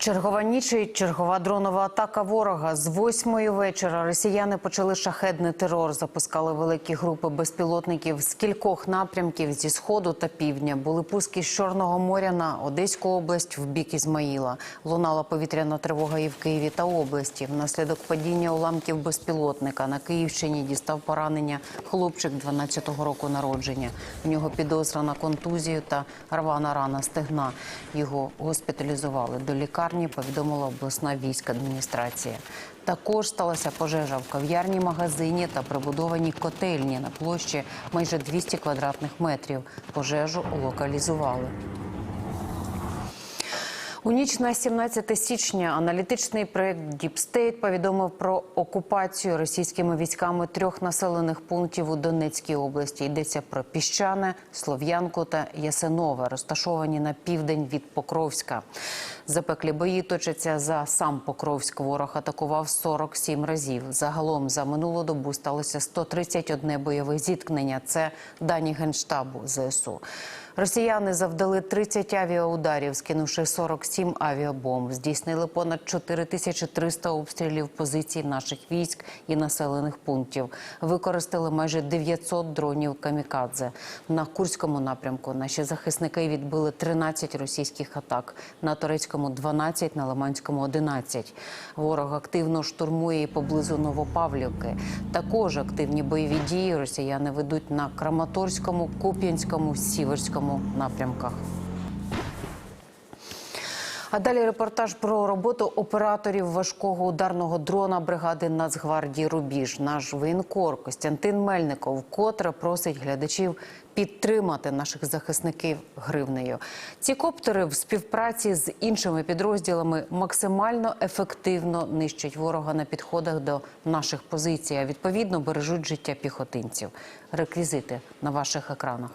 Чергова ніч і чергова дронова атака ворога. З восьмої вечора росіяни почали шахедний терор. Запускали великі групи безпілотників з кількох напрямків зі сходу та півдня. Були пуски з Чорного моря на Одеську область в бік Ізмаїла. Лунала повітряна тривога і в Києві та області. Внаслідок падіння уламків безпілотника на Київщині дістав поранення хлопчик 12-го року народження. У нього підозра на контузію та рвана рана стегна. Його госпіталізували до лікарні. Повідомила обласна війська адміністрація. Також сталася пожежа в кав'ярні, магазині та прибудованій котельні на площі майже 200 квадратних метрів. Пожежу локалізували. У ніч на 17 січня аналітичний Deep State повідомив про окупацію російськими військами трьох населених пунктів у Донецькій області. Йдеться про Піщане, Слов'янку та Ясинове, розташовані на південь від Покровська. Запеклі бої точаться за сам Покровськ. Ворог атакував 47 разів. Загалом за минулу добу сталося 131 бойове зіткнення. Це дані генштабу ЗСУ. Росіяни завдали 30 авіаударів, скинувши 47 авіабомб. Здійснили понад 4300 обстрілів позицій наших військ і населених пунктів. Використали майже 900 дронів камікадзе. На Курському напрямку наші захисники відбили 13 російських атак. На Турецькому 12, на Лиманському 11. Ворог активно штурмує і поблизу Новопавлівки. Також активні бойові дії росіяни ведуть на Краматорському, Куп'янському, Сіверському напрямках. А далі репортаж про роботу операторів важкого ударного дрона бригади Нацгвардії Рубіж. Наш воєнкор Костянтин Мельников вкотре просить глядачів підтримати наших захисників гривнею. Ці коптери в співпраці з іншими підрозділами максимально ефективно нищать ворога на підходах до наших позицій, а відповідно бережуть життя піхотинців. Реквізити на ваших екранах.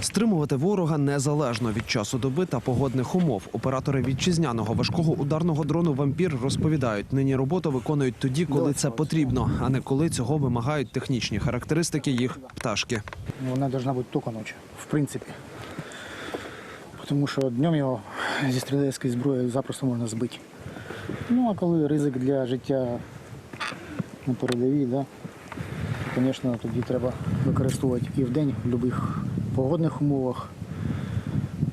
Стримувати ворога незалежно від часу доби та погодних умов. Оператори вітчизняного важкого ударного дрону Вампір розповідають, нині роботу виконують тоді, коли це потрібно, а не коли цього вимагають технічні характеристики їх пташки. Вона должна бути тільки ночі, в принципі. Тому що днем його зі стрілецької зброї запросто можна збити. Ну а коли ризик для життя на передовій, звісно, тоді треба використовувати і вдень, в будь-яких погодних умовах.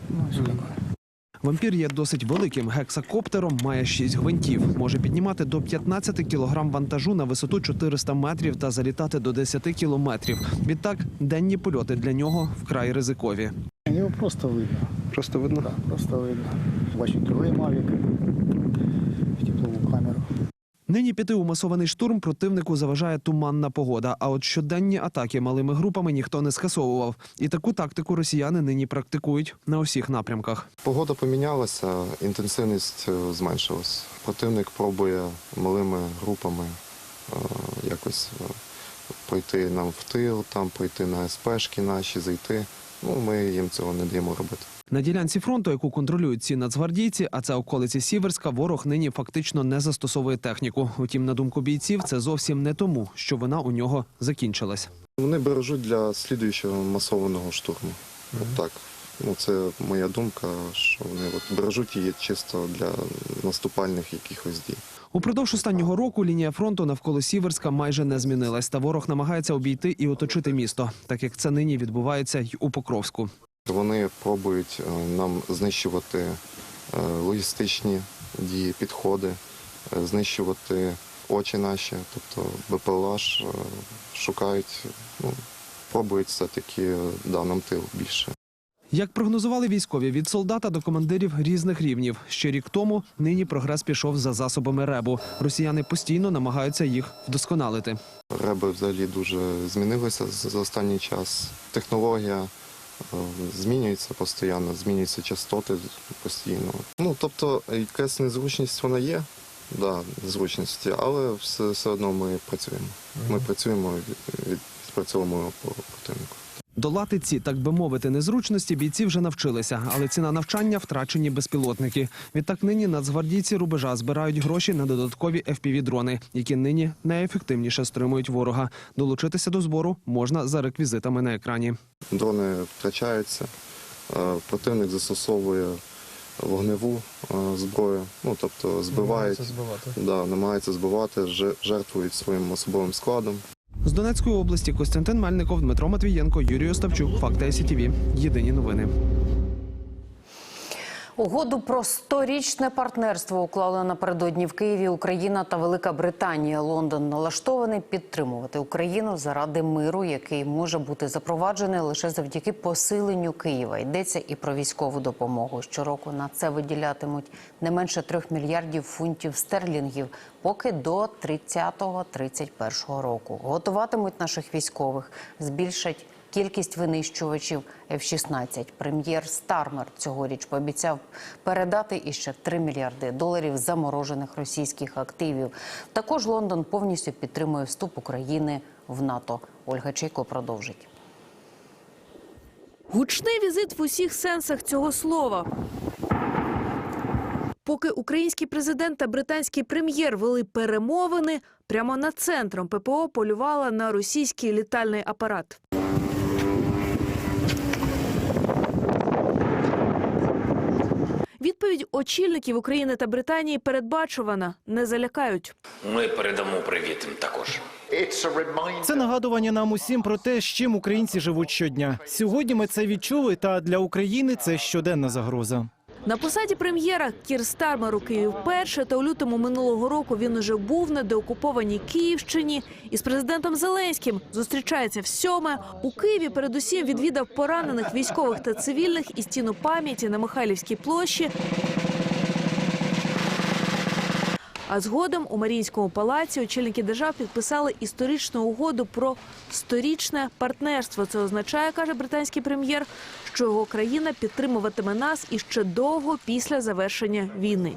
Ну. Вампір є досить великим гексакоптером, має 6 гвинтів, може піднімати до 15 кілограм вантажу на висоту 400 метрів та залітати до 10 кілометрів. Відтак, денні польоти для нього вкрай ризикові. Його просто видно. Просто видно. Так, просто видно. Бачу другий мавік в. Нині піти у масований штурм противнику заважає туманна погода. А от щоденні атаки малими групами ніхто не скасовував. І таку тактику росіяни нині практикують на усіх напрямках. Погода помінялася, інтенсивність е, зменшилась. Противник пробує малими групами е, якось е, пройти нам в тил, там пройти на СПшки наші, зайти. Ну, ми їм цього не даємо робити. На ділянці фронту, яку контролюють ці нацгвардійці, а це околиці Сіверська, ворог нині фактично не застосовує техніку. Утім, на думку бійців, це зовсім не тому, що вона у нього закінчилась. Вони бережуть для слідуючого масованого штурму. От так. Ну, це моя думка, що вони от бережуть її чисто для наступальних якихось дій. Упродовж останнього року лінія фронту навколо Сіверська майже не змінилась, та ворог намагається обійти і оточити місто, так як це нині відбувається й у Покровську. Вони пробують е, нам знищувати е, логістичні дії, підходи, е, знищувати очі наші, тобто БПЛАш шукають, ну, пробують все-таки да, нам тил більше. Як прогнозували військові від солдата до командирів різних рівнів, ще рік тому нині прогрес пішов за засобами ребу. Росіяни постійно намагаються їх вдосконалити. Реби взагалі дуже змінилися за останній час. Технологія змінюється постійно, змінюються частоти постійно. Ну, тобто, якась незручність вона є, да, незручності, але все, все одно ми працюємо. Ми працюємо від, від, відпрацьовуємо по противнику. Долати ці, так би мовити, незручності бійці вже навчилися, але ціна навчання втрачені безпілотники. Відтак нині нацгвардійці рубежа збирають гроші на додаткові FPV-дрони, які нині найефективніше стримують ворога. Долучитися до збору можна за реквізитами на екрані. Дрони втрачаються, е, противник застосовує вогневу е, зброю. Ну тобто збивають, Да, намагаються збивати, жертвують своїм особовим складом. З Донецької області Костянтин Мельников, Дмитро Матвієнко, Юрій Оставчук, Факти СІТВ. Єдині новини. Угоду про сторічне партнерство уклали напередодні в Києві Україна та Велика Британія. Лондон налаштований підтримувати Україну заради миру, який може бути запроваджений лише завдяки посиленню Києва. Йдеться і про військову допомогу. Щороку на це виділятимуть не менше трьох мільярдів фунтів стерлінгів, поки до 30-31 року. Готуватимуть наших військових, збільшать Кількість винищувачів F-16. Прем'єр Стармер цьогоріч пообіцяв передати іще 3 мільярди доларів заморожених російських активів. Також Лондон повністю підтримує вступ України в НАТО. Ольга Чайко продовжить. Гучний візит в усіх сенсах цього слова. Поки український президент та британський прем'єр вели перемовини, прямо над центром ППО полювала на російський літальний апарат. Відповідь очільників України та Британії передбачувана – не залякають. Ми передамо привіт їм також. Це нагадування нам усім про те, з чим українці живуть щодня. Сьогодні ми це відчули, та для України це щоденна загроза. На посаді прем'єра Кір Стармер у Києві вперше, та у лютому минулого року він уже був на деокупованій Київщині. Із президентом Зеленським зустрічається всьоме. У Києві передусім відвідав поранених військових та цивільних і стіну пам'яті на Михайлівській площі. А згодом у Маріїнському палаці очільники держав підписали історичну угоду про сторічне партнерство. Це означає, каже британський прем'єр, що його країна підтримуватиме нас іще довго після завершення війни.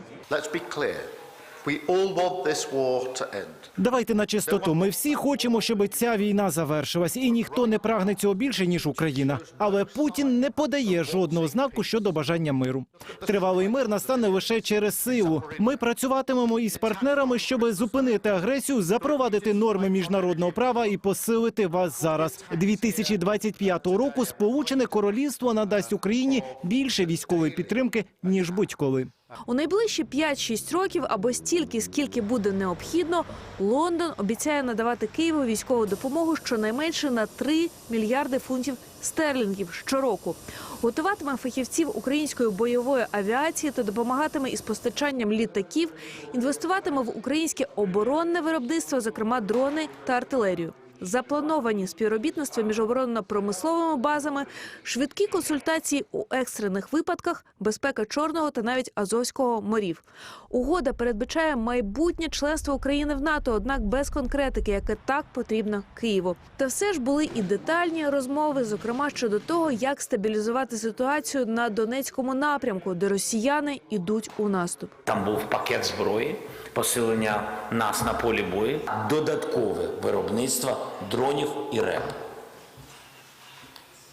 Давайте на чистоту. Ми всі хочемо, щоб ця війна завершилась, і ніхто не прагне цього більше ніж Україна. Але Путін не подає жодного знаку щодо бажання миру. Тривалий мир настане лише через силу. Ми працюватимемо із партнерами, щоб зупинити агресію, запровадити норми міжнародного права і посилити вас зараз. 2025 року Сполучене Королівство надасть Україні більше військової підтримки ніж будь-коли. У найближчі 5-6 років або стільки, скільки буде необхідно, Лондон обіцяє надавати Києву військову допомогу щонайменше на 3 мільярди фунтів стерлінгів щороку. Готуватиме фахівців української бойової авіації та допомагатиме із постачанням літаків, інвестуватиме в українське оборонне виробництво, зокрема дрони та артилерію. Заплановані співробітництво між оборонно-промисловими базами, швидкі консультації у екстрених випадках, безпека Чорного та навіть Азовського морів. Угода передбачає майбутнє членство України в НАТО, однак без конкретики, яке так потрібно Києву. Та все ж були і детальні розмови, зокрема щодо того, як стабілізувати ситуацію на Донецькому напрямку, де росіяни йдуть у наступ. Там був пакет зброї, посилення нас на полі бою, додаткове виробництво дронів і РЕП.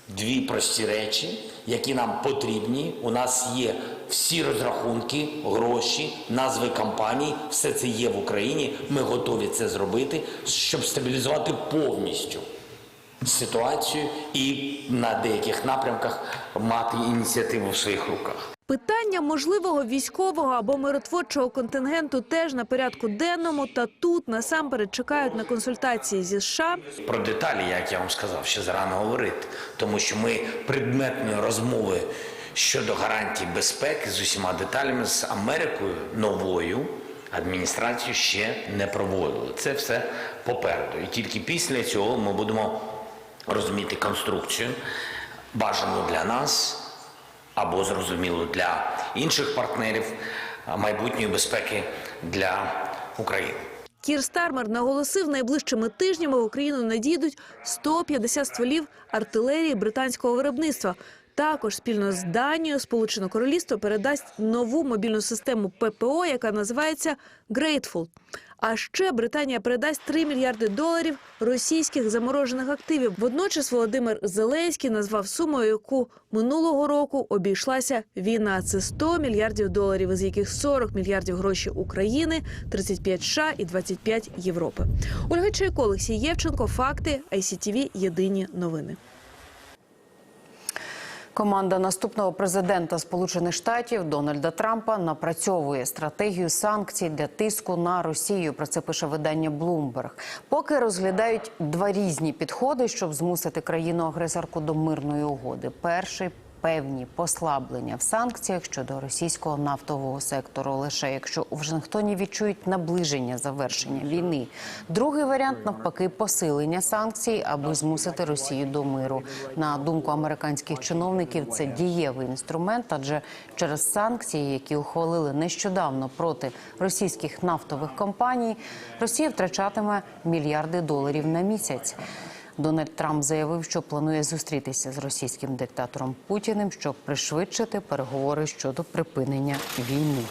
Дві прості речі, які нам потрібні. У нас є всі розрахунки, гроші, назви компаній. Все це є в Україні. Ми готові це зробити, щоб стабілізувати повністю ситуацію і на деяких напрямках мати ініціативу в своїх руках. Питання можливого військового або миротворчого контингенту теж на порядку денному. Та тут насамперед чекають на консультації зі США. Про деталі, як я вам сказав, ще зарано говорити, тому що ми предметної розмови щодо гарантій безпеки з усіма деталями з Америкою новою адміністрацією ще не проводили. Це все попереду. І тільки після цього ми будемо розуміти конструкцію, бажану для нас або зрозуміло для інших партнерів майбутньої безпеки для України. Кір Стармер наголосив, найближчими тижнями в Україну надійдуть 150 стволів артилерії британського виробництва. Також спільно з Данією Сполучене Королівство передасть нову мобільну систему ППО, яка називається Grateful. А ще Британія передасть 3 мільярди доларів російських заморожених активів. Водночас Володимир Зеленський назвав суму, яку минулого року обійшлася війна. Це 100 мільярдів доларів, із яких 40 мільярдів гроші України, 35 США і 25 Європи. Ольга Чайко, Олексій Євченко. Факти ICTV. Єдині новини. Команда наступного президента Сполучених Штатів Дональда Трампа напрацьовує стратегію санкцій для тиску на Росію. Про це пише видання Bloomberg. Поки розглядають два різні підходи, щоб змусити країну-агресорку до мирної угоди. Перший певні послаблення в санкціях щодо російського нафтового сектору, лише якщо у Вашингтоні відчують наближення завершення війни. Другий варіант навпаки посилення санкцій, аби змусити Росію до миру. На думку американських чиновників, це дієвий інструмент, адже через санкції, які ухвалили нещодавно проти російських нафтових компаній, Росія втрачатиме мільярди доларів на місяць. Дональд Трамп заявив, що планує зустрітися з російським диктатором Путіним, щоб пришвидшити переговори щодо припинення війни.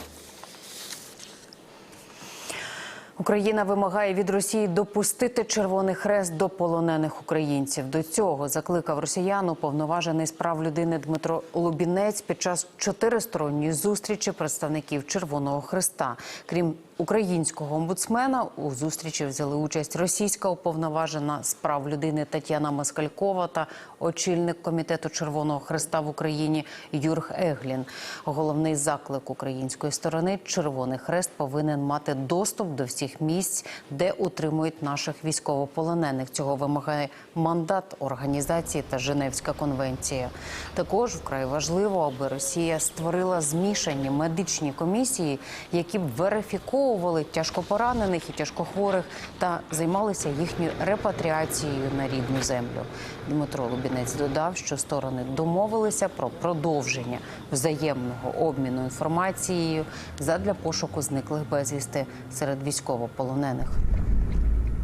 Україна вимагає від Росії допустити Червоний Хрест до полонених українців. До цього закликав росіян уповноважений з прав людини Дмитро Лубінець під час чотиристоронньої зустрічі представників Червоного Хреста. Крім українського омбудсмена, у зустрічі взяли участь російська уповноважена з прав людини Тетяна Москалькова та очільник комітету Червоного Хреста в Україні Юрг Еглін. Головний заклик української сторони Червоний Хрест повинен мати доступ до всіх місць, де утримують наших військовополонених. Цього вимагає мандат організації та Женевська конвенція. Також вкрай важливо, аби Росія створила змішані медичні комісії, які б верифіковували тяжкопоранених і тяжкохворих та займалися їхньою репатріацією на рідну землю. Дмитро Лубінець додав, що сторони домовилися про продовження взаємного обміну інформацією задля пошуку зниклих безвісти серед військовополонених.